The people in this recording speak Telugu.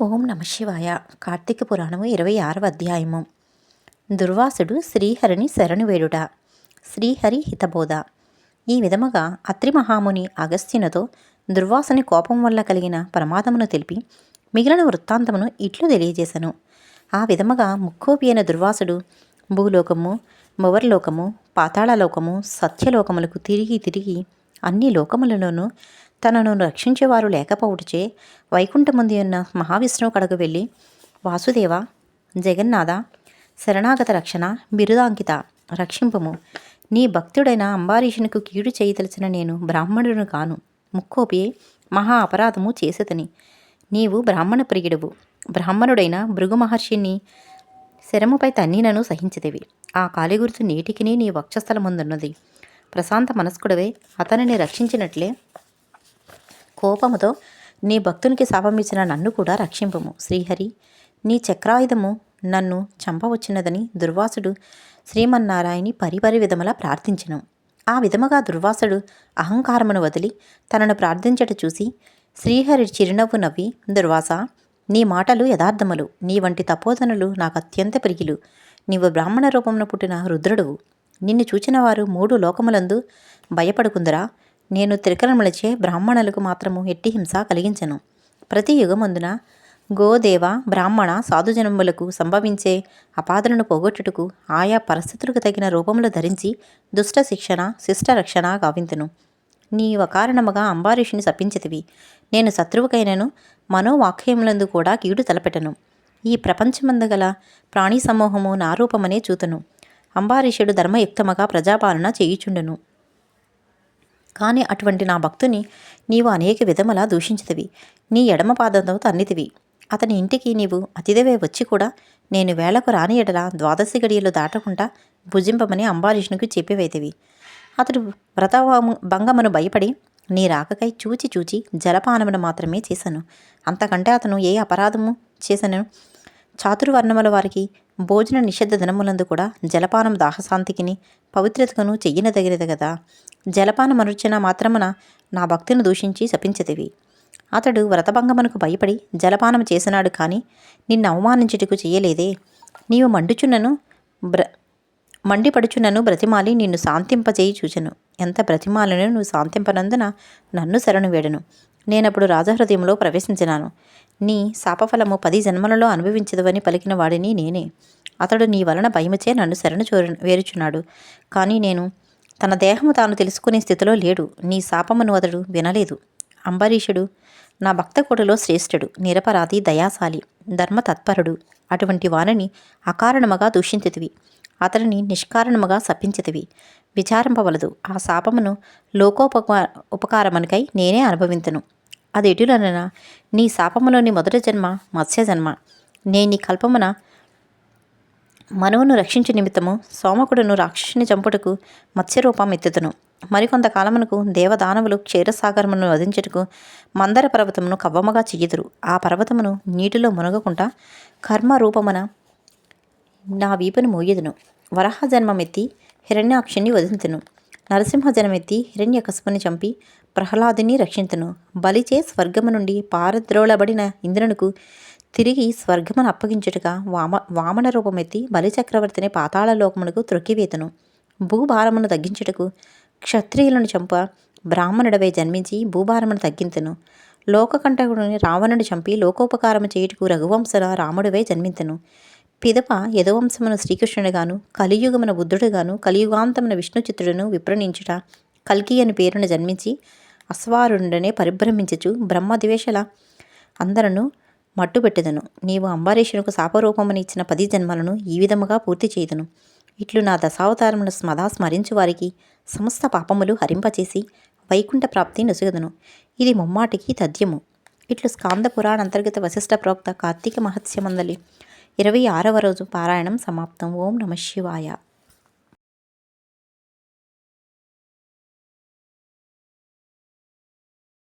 ఓం నమ శివాయ. కార్తీక పురాణము ఇరవై ఆరవ అధ్యాయము. దుర్వాసుడు శ్రీహరిని శరణు వేడుట. శ్రీహరి హితబోధ. ఈ విధముగా అత్రి మహాముని అగస్త్యునితో దుర్వాసుని కోపం వల్ల కలిగిన ప్రమాదమును తెలిపి మిగిలిన వృత్తాంతమును ఇట్లు తెలియజేశాను ఆ విధముగా ముక్కోపి అయిన దుర్వాసుడు భూలోకము మొవర్లోకము పాతాళలోకము సత్యలోకములకు తిరిగి తిరిగి అన్ని లోకములలోనూ తనను రక్షించేవారు లేకపోవటచే వైకుంఠముంది ఉన్న మహావిష్ణువు కడకు వెళ్ళి వాసుదేవ జగన్నాథ శరణాగత రక్షణ బిరుదాంకిత రక్షింపము. నీ భక్తుడైన అంబారీషునికి కీడు చేయదలిచిన నేను బ్రాహ్మణుడును కాను. ముక్కోపి మహా అపరాధము చేసేతని. నీవు బ్రాహ్మణ ప్రియుడువు. బ్రాహ్మణుడైన భృగు మహర్షిని శరముపై తన్నీనను సహించదేవి ఆ కాలిగుర్తు నేటికి నీ వక్షస్థలముందున్నది. ప్రశాంత మనస్కుడవే అతనిని రక్షించినట్లే కోపముతో నీ భక్తునికి శాపమిచ్చిన నన్ను కూడా రక్షింపము. శ్రీహరి నీ చక్రాయుధము నన్ను చంపవచ్చినదని దుర్వాసుడు శ్రీమన్నారాయణి పరిపరి విధములా ప్రార్థించను. ఆ విధముగా దుర్వాసుడు అహంకారమును వదిలి తనను ప్రార్థించట చూసి శ్రీహరి చిరునవ్వు నవ్వి దుర్వాస నీ మాటలు యథార్థములు. నీ వంటి తపోధనులు నాకు అత్యంత ప్రియులు. నీవు బ్రాహ్మణ రూపమున పుట్టిన రుద్రుడువు. నిన్ను చూచిన వారు మూడు లోకములందు భయపడుకుందరా. నేను త్రికరములచే బ్రాహ్మణులకు మాత్రము ఎట్టి హింస కలిగించను. ప్రతి యుగమందున గోదేవ బ్రాహ్మణ సాధుజనములకు సంభవించే అపాదనను పోగొట్టుటకు ఆయా పరిస్థితులకు తగిన రూపములు ధరించి దుష్ట శిక్షణ శిష్ట రక్షణ గావింతును. నీ కారణముగా అంబారీషుని శపించితివి. నేను శత్రువుకైనను మనోవాక్యములందు కూడా కీడు తలపెట్టను. ఈ ప్రపంచమందు గల ప్రాణీ సమూహము నా రూపమనే చూతును. అంబారీషుడు ధర్మయుక్తముగా ప్రజాపాలన చేయుచుండును. కానీ అటువంటి నా భక్తుని నీవు అనేక విధములా దూషించితివి. నీ ఎడమ పాదంతో తన్నితివి. అతని ఇంటికి నీవు అతిథివే వచ్చి కూడా నేను వేళకు రాని ఎడల ద్వాదశి గడియలు దాటకుండా భుజింపమని అంబారీషునికి చెప్పివైతివి. అతడు వ్రతవాము భంగమును భయపడి నీ రాకకై చూచి చూచి జలపానమును మాత్రమే చేశాను అంతకంటే అతను ఏ అపరాధము చేశాను చాతుర్వర్ణముల వారికి భోజన నిషిద్ధ దినములందు కూడా జలపానం దాహశాంతికిని పవిత్రతకును చెయ్యనదగినది కదా జలపానం మాత్రమున నా భక్తిని దూషించి శపించతివి. అతడు వ్రతభంగమునకు భయపడి జలపానం చేసినాడు కానీ నిన్ను అవమానించుటకు చేయలేదే. నీవు మండుచున్నను బ్ర మండిపడుచున్నను బ్రతిమాలి నిన్ను శాంతింపజేయి చూచెను. ఎంత బ్రతిమాలను నువ్వు శాంతింపనందున నన్ను శరణు వేడను. నేనప్పుడు రాజహృదయంలో ప్రవేశించినాను. నీ శాపఫలము పది జన్మలలో అనుభవించదువని పలికిన వాడిని నేనే. అతడు నీ వలన భయమచే నన్ను శరణు చోరు వేరుచున్నాడు. కానీ నేను తన దేహము తాను తెలుసుకునే స్థితిలో లేడు. నీ శాపమును అతడు వినలేదు. అంబరీషుడు నా భక్త కోటలో శ్రేష్ఠుడు నిరపరాధి దయాశాలి ధర్మ తత్పరుడు అటువంటి వానని అకారణముగా దూషించితివి. అతనిని నిష్కారణముగా శపించితివి. విచారింపవలదు. ఆ శాపమును లోకోపక ఉపకారమునికై నేనే అనుభవింతును. అది ఎటులనన నీ శాపములోని మొదటి జన్మ మత్స్య జన్మ నేను నీ కల్పమున మనువును రక్షించు నిమిత్తము సోమకుడును రాక్షసుని చంపుటకు మత్స్యరూపం ఎత్తుతును మరికొంతకాలమునకు దేవదానవులు క్షీరసాగరమును వధించుటకు మందర పర్వతమును కవ్వముగా చెయ్యుదురు. ఆ పర్వతమును నీటిలో మునగకుండా కర్మ రూపమున నా వీపును మోయదును. వరహ జన్మమెత్తి హిరణ్యాక్షుని వధింతును. నరసింహ జన్మెత్తి హిరణ్యకశపుని చంపి ప్రహ్లాదుని రక్షింతును. బలిచే స్వర్గము నుండి పారద్రోళబడిన ఇంద్రునికు తిరిగి స్వర్గమును అప్పగించుటగా వామ వామన రూపమెత్తి బలిచక్రవర్తిని పాతాళ లోకమునకు త్రొక్కివేతను. భూభారమును తగ్గించుటకు క్షత్రియులను చంప బ్రాహ్మణుడవై జన్మించి భూభారమును తగ్గింతును. లోకకంఠకుడిని రావణుడు చంపి లోకోపకారము చేయుటకు రఘువంశన రాముడివై జన్మింతును. పిదప యదువంశమున శ్రీకృష్ణుడుగాను కలియుగమున బుద్ధుడుగాను కలియుగాంతమున విష్ణు చిత్రుడును విప్రణించుట కల్కి అని పేరును జన్మించి అశ్వారుండనే పరిభ్రమించచు బ్రహ్మద్వేషల అందరను మట్టుబెట్టెదను నీవు అంబరీషునకు శాపరూపమని ఇచ్చిన పది జన్మలను ఈ విధముగా పూర్తి చేయుదును. ఇట్లు నా దశావతారమును స్మదా స్మరించు వారికి సమస్త పాపములు హరింపచేసి వైకుంఠ ప్రాప్తి నొసుగదును. ఇది ముమ్మాటికి తథ్యము. ఇట్లు స్కాంద పురాణ అంతర్గత వశిష్ఠ ప్రోక్త కార్తీక మహత్స్యమందలి. ఇరవై ఆరవ రోజు పారాయణం సమాప్తం. ఓం నమ శివాయ.